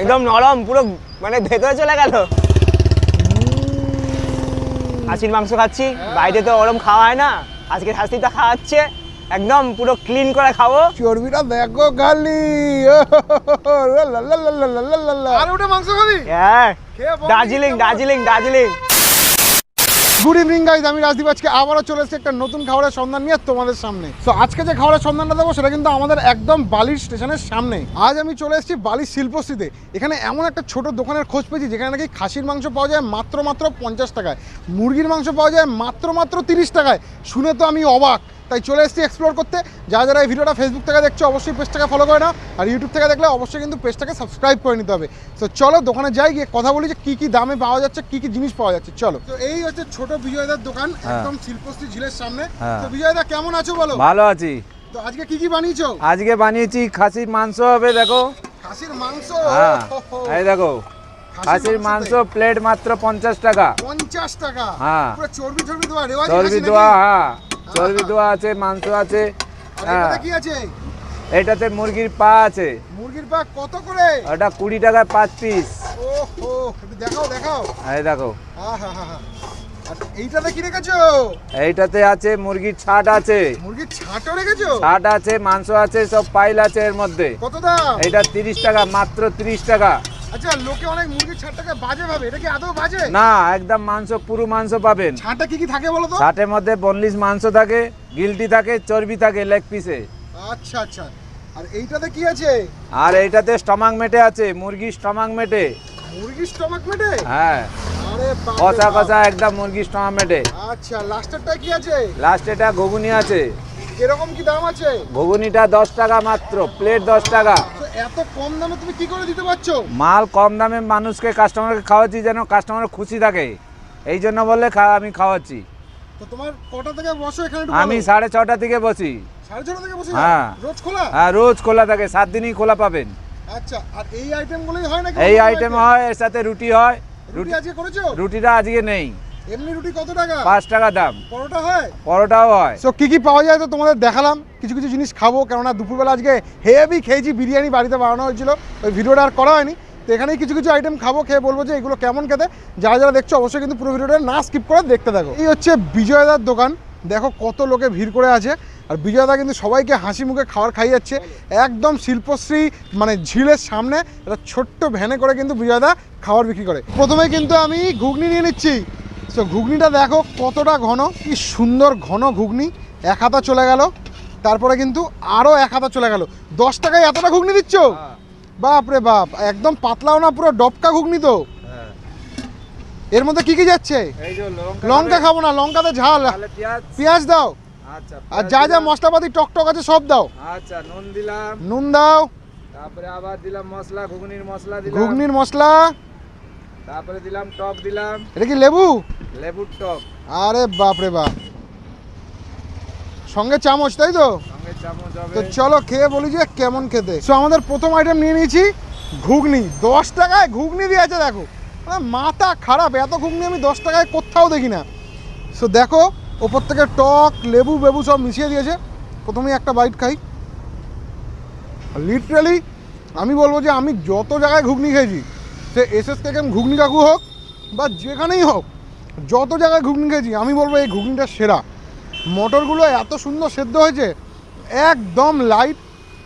একদম নরম পুরো মানে ভেতরে চলে গেল। খাসির মাংস খাচ্ছি বাইরে তো ওরম খাওয়া হয় না। আজকে খাসিটা খাওয়াচ্ছে একদম পুরো ক্লিন করে খাব। চর্বিটা দেখো খালি। আর ওটা মাংস খাবি? হ্যাঁ। Darjeeling Darjeeling Darjeeling. Good evening guys আমি রাজদীপ আজকে আবারও চলে এসেছি একটা নতুন খাবারের সন্ধান নিয়ে তোমাদের সামনে। তো আজকে যে খাবারের সন্ধানটা দেবো, সেটা কিন্তু আমাদের একদম বালির স্টেশনের সামনে। আজ আমি চলে এসেছি বালির শিল্পশ্রীতে। এখানে এমন একটা ছোট দোকানের খোঁজ পেয়েছি, যেখানে নাকি খাসির মাংস পাওয়া যায় মাত্র মাত্র পঞ্চাশ টাকায়। মুরগির মাংস পাওয়া যায় মাত্র মাত্র তিরিশ টাকায়। শুনে তো আমি অবাক। তাই চলে এসেছি এক্সপ্লোর করতে। যারা যারা এই ভিডিওটা ফেসবুক থেকে দেখছ অবশ্যই পেজটাকে ফলো করে নাও। আর ইউটিউব থেকে দেখলে অবশ্যই কিন্তু পেজটাকে সাবস্ক্রাইব করে নিতে হবে। তো চলো দোকানে যাই গিয়ে কথা বলি যে কী কী দামে পাওয়া যাচ্ছে কী কী জিনিস পাওয়া যাচ্ছে। চলো। তো এই হচ্ছে ছোট বিজয়দার দোকান একদম শিল্পশ্রী ঝিলের সামনে। হ্যাঁ। তো বিজয়দা কেমন আছো বলো? ভালো আছি। তো আজকে কি কি বানিয়েছো? আজকে বানিয়েছি খাসির মাংস হবে দেখো। খাসির মাংস? হ্যাঁ। এই দেখো খাসির মাংস প্লেট মাত্র পঞ্চাশ টাকা। পঞ্চাশ টাকা? হ্যাঁ। চর্বি চর্বি দেওয়া রেওয়াজ চর্বি দেওয়া হ্যাঁ। চর্বি দেওয়া আছে মাংস আছে হ্যাঁ। কি আছে? এটাতে মুরগির পা আছে। মুরগির পা কত করে? ওটা কুড়ি টাকায় পাঁচ পিস ও দেখাও দেখাও। এই দেখো। আহা হা হা আর এইটাতে কি রেখেছো? এইটাতে আছে মুরগির ছাট আছে। মুরগির ছাটও রেখেছো? ছাট আছে মাংস আছে সব পাইল আছে এর মধ্যে। কত দাম? এইটা তিরিশ টাকা মাত্র তিরিশ টাকা। আচ্ছা লোকে অনেক মুরগির ছাটটাকে বাজে ভাবে। এটা কি আদৌ বাজে? না একদম মাংস পুরো মাংস পাবেন। ছাটা কি কি থাকে বলো তো? ছাটের মধ্যে মাংস থাকে গিলটি থাকে চর্বি থাকে লেগ পিসে আচ্ছা আচ্ছা। আর এইটাতে কি আছে? আর এইটাতে স্টমাক মেটে আছে মুরগির স্টমাক মেটে। মুরগির স্টমাক মেটে? হ্যাঁ। কষা কষা একদম মুরগির স্টমাক মেটে। আচ্ছা লাস্টারটা কি আছে? ঘুগুনি আছে। এরকম কি দাম আছে? ঘুগুনিটা দশ টাকা মাত্র প্লেট দশ টাকা। এত কম দামে তুমি কি করে দিতে পারছ? মাল কম দামে মানুষকে কাস্টমারকে খাওয়াচ্ছি যেন কাস্টমার খুশি থাকে। এই জন্য বললে আমি খাওয়াচ্ছি। তো তোমার কটা থেকে বসো এখানে আমি সাড়ে ছটা থেকে বসি। সাড়ে ছটা থেকে বসে হ্যাঁ। রোজ খোলা? হ্যাঁ রোজ খোলা থাকে সাত দিনই খোলা পাবেন। আচ্ছা আর এই আইটেমগুলোই হয় নাকি এই আইটেম হয় এর সাথে রুটি হয়। রুটি আজকে করেছ? রুটিটা আজকে নেই। এমনি রুটি কত টাকা? পাঁচ টাকা দাম। পরোটা হয়? পরোটাও হয়। সো কি কি পাওয়া যায় তো তোমাদের দেখালাম। কিছু কিছু জিনিস খাব কেননা দুপুরবেলা আজকে হেভি খেয়েছি বিরিয়ানি বাড়িতে বানানো হয়েছিল। ওই ভিডিওটা আর করা হয়নি। তো এখানেই কিছু কিছু আইটেম খাব খেয়ে বলব যে এগুলো কেমন খেতে। যারা যারা দেখছ অবশ্যই কিন্তু পুরো ভিডিওটা না স্কিপ করে দেখতে থাকো। এই হচ্ছে বিজয়দার দোকান। দেখো কত লোকে ভিড় করে আছে। আর বিজয়দা কিন্তু সবাইকে হাসি মুখে খাবার খাই যাচ্ছে। একদম শিল্পশ্রী মানে ঝিলের সামনে একটা ছোট্ট ভ্যানে করে কিন্তু বিজয়দা খাবার বিক্রি করে। প্রথমে কিন্তু আমি ঘুগনি নিয়ে নিচ্ছি। সো ঘুগনিটা দেখো কতটা ঘন কি সুন্দর ঘন ঘুগনি। এক হাতা চলে গেল তারপরে কিন্তু আরও এক হাতা চলে গেল। দশ টাকায় এতটা ঘুগনি দিচ্ছ? বাপ রে বাপ একদম পাতলাও না পুরো ডবকা ঘুগনি তো। এর মধ্যে কি কি যাচ্ছে? লঙ্কা খাব। না লঙ্কাতে ঝাল। পেঁয়াজ। দাও। আচ্ছা আর যা যা। মশলাপাতি টক টক আছে সব দাও। আচ্ছা নুন দিলাম। নুন দাও। তারপরে আবার দিলাম মশলা ঘুগনির মশলা দিলাম। ঘুগনির মশলা। তারপরে দিলাম টক দিলাম এটা কি লেবু? লেবুর টক। আরে বাপ রে বাপ। সঙ্গে চামচ তাই তো? সঙ্গে চামচ হবে। তো চলো খেয়ে বলি যে কেমন খেতে। সো আমাদের প্রথম আইটেম নিয়ে নিয়েছি ঘুগনি। দশ টাকায় ঘুগনি দিয়েছে দেখো। মানে মাথা খারাপ এত ঘুগনি আমি দশ টাকায় কোথাও দেখি না। সো দেখো ওপর থেকে টক লেবু বেবু সব মিশিয়ে দিয়েছে। প্রথমেই একটা বাইট খাই। লিটারালি আমি বলব যে আমি যত জায়গায় ঘুগনি খেয়েছি সে এস এস কেকেন ঘুগনি কাকু হোক বা যেখানেই হোক, যত জায়গায় ঘুগনি খেয়েছি, আমি বলব এই ঘুগনিটা সেরা। মটরগুলো এত সুন্দর সেদ্ধ হয়েছে, একদম লাইট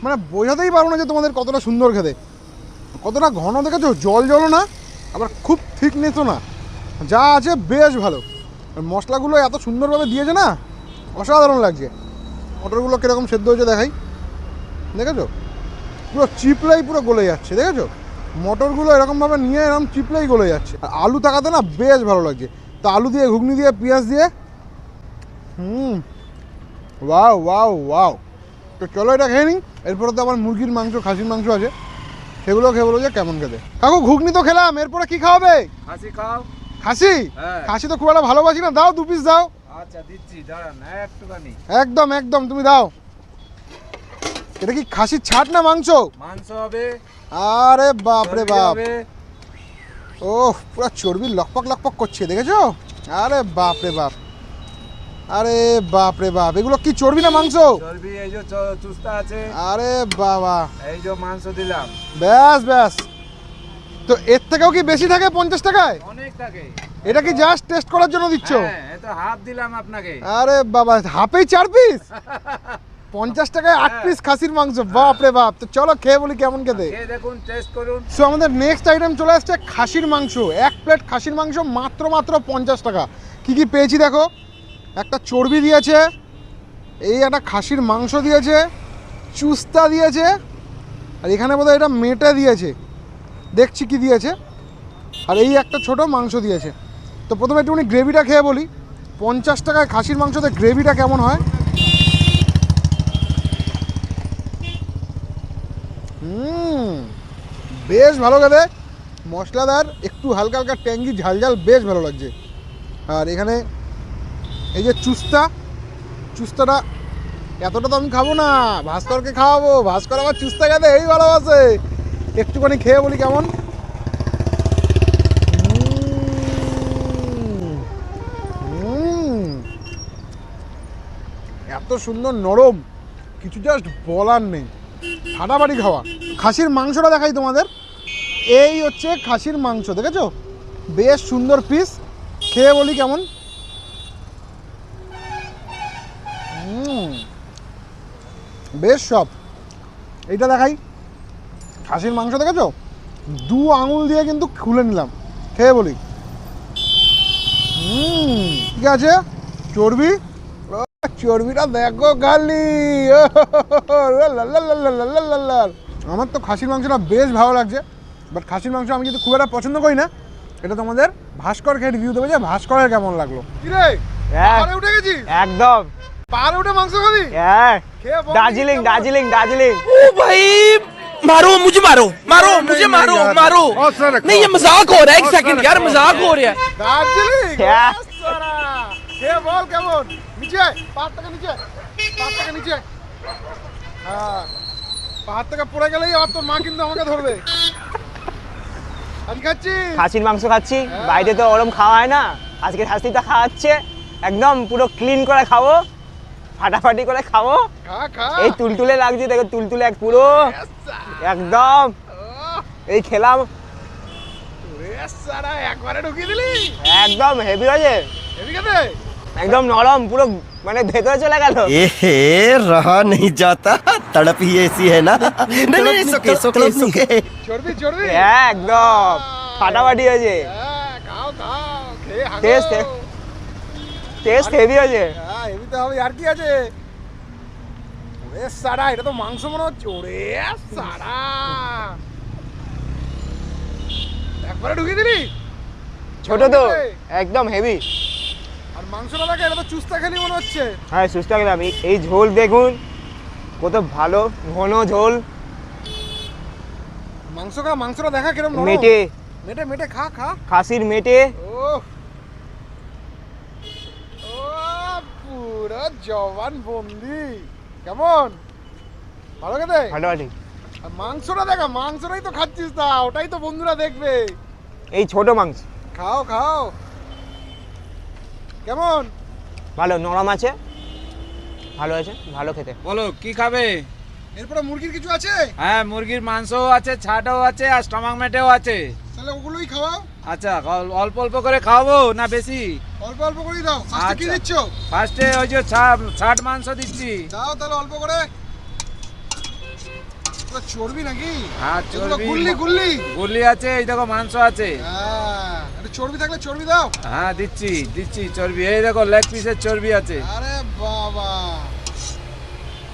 মানে বোঝাতেই পারব না যে তোমাদের কতটা সুন্দর খেতে। কতটা ঘন দেখেছ? জল জলও না, আবার খুব থিকনেসও না। যা আছে বেশ ভালো। মশলাগুলো এত সুন্দরভাবে দিয়েছে না, অসাধারণ লাগছে। মটরগুলো কীরকম সেদ্ধ হয়েছে দেখাই। দেখেছ? পুরো চিপলাই পুরো গলে যাচ্ছে, দেখেছ? মটরগুলো এরকমভাবে নিয়ে এরকম চিপলেই গলে যাচ্ছে। আর আলু তাকাতে না বেশ ভালো লাগছে। তো আলু দিয়ে ঘুগনি দিয়ে পেঁয়াজ দিয়ে হুম ওয়াও ওয়াও ওয়াও। তো চলো এটা খেয়ে নিই। এরপরে তো আবার মুরগির মাংস খাসির মাংস আছে। সেগুলো খেয়ে বলো যে কেমন খেতে। কাকু ঘুগনি তো খেলাম এরপরে কি খাওয়াবে? হাসি খাও। খাসি? হ্যাঁ। খাসি তো খুব একটা ভালোবাসি না। দাও দু পিস দাও। আচ্ছা দিচ্ছি দাঁড়ান একটুখানি। একদম একদম তুমি দাও। এটা কি খাসির ছাট না মাংস? মাংস হবে। আরে বাপ রে বাপ। ও পুরো চর্বি লকপক লকপক করছে দেখেছ? আরে বাপ রে বাপ। আরে বাপ রে বাপ এগুলো কি চর্বি না মাংস? চর্বি এই যে চুস্তা আছে। আরে বাবা। এই যে মাংস দিলাম। ব্যাস ব্যাস। তো এর থেকেও কি বেশি থাকে পঞ্চাশ টাকায়? অনেক থাকে। এটা কি জাস্ট টেস্ট করার জন্য দিচ্ছ? হ্যাঁ এ তো হাফ দিলাম আপনাকে। আরে বাবা হাফেই চার পিস পঞ্চাশ টাকায় আট পিস খাসির মাংস বাপ রে বাপ। তো চলো খেয়ে বলি কেমন খেতে। দেখুন টেস্ট করুন। সো আমাদের নেক্সট আইটেম চলে আসছে খাসির মাংস। এক প্লেট খাসির মাংস মাত্র মাত্র পঞ্চাশ টাকা। কি কি পেয়েছি দেখো? একটা চর্বি দিয়েছে এই একটা খাসির মাংস দিয়েছে চুস্তা দিয়েছে আর এখানে বোধহয় এটা মেটে দিয়েছে। দেখছি কি দিয়েছে। আর এই একটা ছোট মাংস দিয়েছে। তো প্রথমে একটুখানি গ্রেভিটা খেয়ে বলি। পঞ্চাশ টাকায় খাসির মাংসতে গ্রেভিটা কেমন হয়? হুম, বেশ ভালো খেতে। মশলাদার, একটু হালকা হালকা ট্যাঙ্গি ঝালঝাল বেশ ভালো লাগছে। আর এখানে এই যে চুস্তা, চুস্তাটা এতটা তো আমি খাব না, ভাস্করকে খাওয়াবো। ভাস্কর আমার চুস্তা খেতে এই ভালোবাসে। একটুখানি খেয়ে বলি কেমন। এত সুন্দর নরম, কিছু জাস্ট বলার নেই। ফাটাফাটি খাওয়া। খাসির মাংসটা দেখাই তোমাদের। এই হচ্ছে খাসির মাংস, দেখেছ? বেশ সুন্দর পিস খেয়ে বলি কেমন? বেশ সব। এইটা দেখাই। খাসির মাংস, দেখেছ? দু আঙুল দিয়ে কিন্তু খুলে নিলাম। খেয়ে বলি। ঠিক আছে? চর্বি? চর্বিটা দেখো খালি। আমার তো খাসির মাংসটা বেশ ভালো লাগছে বাট খাসির মাংস আমি কিন্তু খুব একটা পছন্দ করি না। এটা তোমাদের ভাস্কর খেয়ে রিভিউ দেবে যে ভাস্করের কেমন লাগল। একদম। উঠে মাংস দার্জিলিং দার্জিলিং দার্জিলিং। পাহাড় থেকে। হ্যাঁ পড়ে গেলেই আবার তোর মা কিন্তু আমাকে ধরবে। আমি খাচ্ছি? খাসির মাংস খাচ্ছি। বাইরে তো ওরম খাওয়া হয় না। আজকে খাসিটা খাওয়াচ্ছে। একদম পুরো ক্লিন করে খাব। ফাটাফাটি করে খাব। এই তুলতুলে লাগছে দেখো তুলতুলে এক পুরো। একদম। এই খেলাম। একবারে ঢুকিয়ে দিলি? একদম হেভি হয়েছে হেবি খেতে? একদম নরম পুরো মানে ভেতরে চলে গেল। এ হে রহ নেই যাতা তড়প হি এসি হে না নেই না। সোকে সোকে সোকে চড়বি চড়বি একদম ফাটাফাটি হয়েছে। খাও খাও টেস্ট টেস্ট হেভি হয়েছে। হ্যাঁ হেভি তো হবে আর কি আছে? ওরে সারা এটা তো মাংস মনে হচ্ছে। ওরে সারা। একবারে ঢুকিয়ে দিলি? ছোট তো একদম হেভি আর মাংসটা দেখে এটা তো চুস্তা খেলি মনে হচ্ছে। হ্যাঁ সুস্থ একদম এই- এই ঝোল দেখুন কত ভালো ঘন ঝোল। মাংস খা মাংসটা দেখা কিরম মেটে। মেটে মেটে খা খা। খাসির মেটে। ও পুরো জবান বন্দি। কেমন? ভালো খেতে? ফাটাফাটি আর মাংসটা দেখা মাংসটাই তো খাচ্ছিস তা ওটাই তো বন্ধুরা দেখবে। এই ছোট মাংস। খাও খাও। কেমন? ভালো নরম আছে। ভালো আছে ভালো খেতে। বলো কি খাবে? এরপরে মুরগির কিছু আছে? হ্যাঁ মুরগির মাংসও আছে ছাটাও আছে আর স্টমাক মেটেও আছে। তাহলে ওগুলোই খাওয়াও। আচ্ছা অল্প অল্প করে খাওয়াবো না বেশি? অল্প অল্প করে দাও। ফার্স্টে কি আচ্ছা। দিচ্ছ? ফার্স্টে ওই যে ছাট মাংস দিচ্ছি। দাও তাহলে অল্প করে। চর্বি নাকি? হ্যাঁ চর্বি। গুল্লি গুল্লি। গুলি আছে এই দেখো মাংস আছে। হ্যাঁ। চর্বি থাকলে চর্বি দাও। হ্যাঁ দিচ্ছি দিচ্ছি চর্বি। এই দেখো লেগ পিসের চর্বি আছে। আরে বাবা।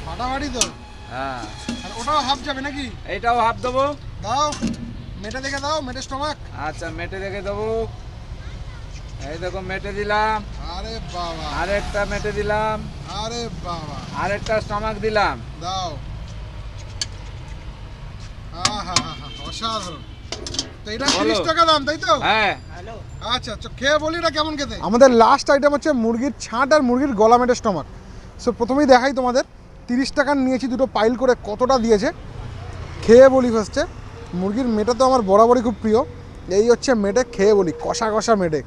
ফাটাফাটি তো। হ্যাঁ। আর ওটাও হাফ যাবে নাকি? এইটাও হাফ দেবো। দাও। মেটে দেখে দাও মেটে স্টমাক আচ্ছা মেটে দেখে দেবো। এই দেখো মেটে দিলাম। আরে বাবা। আরেকটা মেটে দিলাম। আরে বাবা। আরেকটা স্টমাক দিলাম। দাও। আহা অসাধারণ। তো এটা বলো। তিরিশ টাকা দাম তাই তো? হ্যাঁ। আচ্ছা আচ্ছা খেয়ে বলি এটা কেমন খেতে? আমাদের লাস্ট আইটেম হচ্ছে মুরগির ছাঁট আর মুরগির গলা মেটে স্টমাক সো প্রথমেই দেখাই তোমাদের তিরিশ টাকার নিয়েছি দুটো পাইল করে কতটা দিয়েছে? খেয়ে বলি ফার্স্টে মুরগির মেটা তো আমার বরাবরই খুব প্রিয়। এই হচ্ছে মেটে খেয়ে বলি কষা কষা মেটে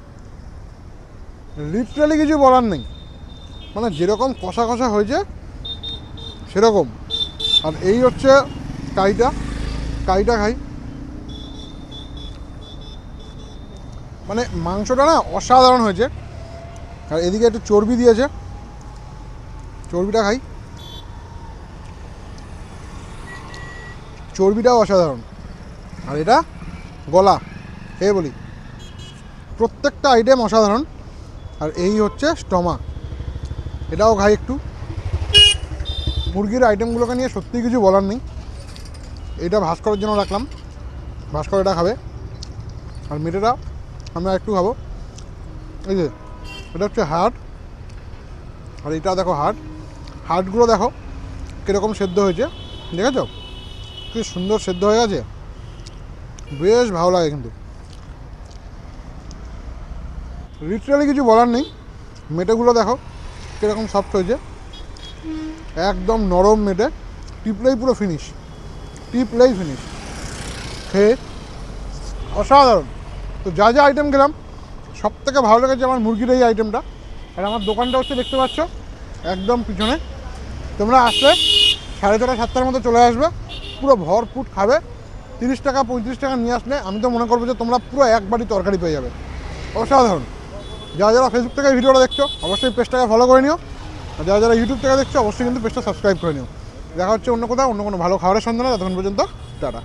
লিটারালি কিছু বলার নেই। মানে যেরকম কষা কষা হয়েছে সেরকম। আর এই হচ্ছে কাইটা কাইটা খাই। মানে মাংসটা না অসাধারণ হয়েছে। আর এদিকে একটু চর্বি দিয়েছে। চর্বিটা খাই। চর্বিটাও অসাধারণ। আর এটা গলা, খেয়ে বলি। প্রত্যেকটা আইটেম অসাধারণ। আর এই হচ্ছে স্টমা এটাও খাই একটু। মুরগির আইটেমগুলোকে নিয়ে সত্যিই কিছু বলার নেই। এটা ভাস্করের জন্য রাখলাম। ভাস্কর এটা খাবে। আর মেটেটা আমরা একটু খাব। এই যে, এটা হচ্ছে হাট আর এটা দেখো হাট হাটগুলো দেখো কীরকম সেদ্ধ হয়েছে। দেখেছ? কি সুন্দর সেদ্ধ হয়ে গেছে। বেশ ভালো লাগে কিন্তু। লিটারালি কিছু বলার নেই। মেটেগুলো দেখো কীরকম সফট হয়েছে। একদম নরম মেটে। টিপলেই পুরো ফিনিশ টিপলেই ফিনিশ খেয়ে অসাধারণ। তো যা যা আইটেম খেলাম সব থেকে ভালো লেগেছে আমার মুরগির এই আইটেমটা আর আমার দোকানটা হচ্ছে দেখতে পাচ্ছ, একদম পিছনে। তোমরা আসলে সাড়ে ছটা, সাতটার মতো চলে আসবে, পুরো ভরপুট খাবে। তিরিশ টাকা, পঁয়ত্রিশ টাকা নিয়ে আসলে আমি তো মনে করব যে তোমরা পুরো এক বাড়ি তরকারি পেয়ে যাবে। অসাধারণ। যারা যারা ফেসবুক থেকে ভিডিওটা দেখছ, অবশ্যই পেজটাকে ফলো করে নিও। আর যারা যারা ইউটিউব থেকে দেখছ, অবশ্যই কিন্তু পেজটা সাবস্ক্রাইব করে নিও। দেখা হচ্ছে অন্য কোথাও, অন্য কোনো ভালো খাবারের সন্ধানে, ততক্ষণ পর্যন্ত টাটা।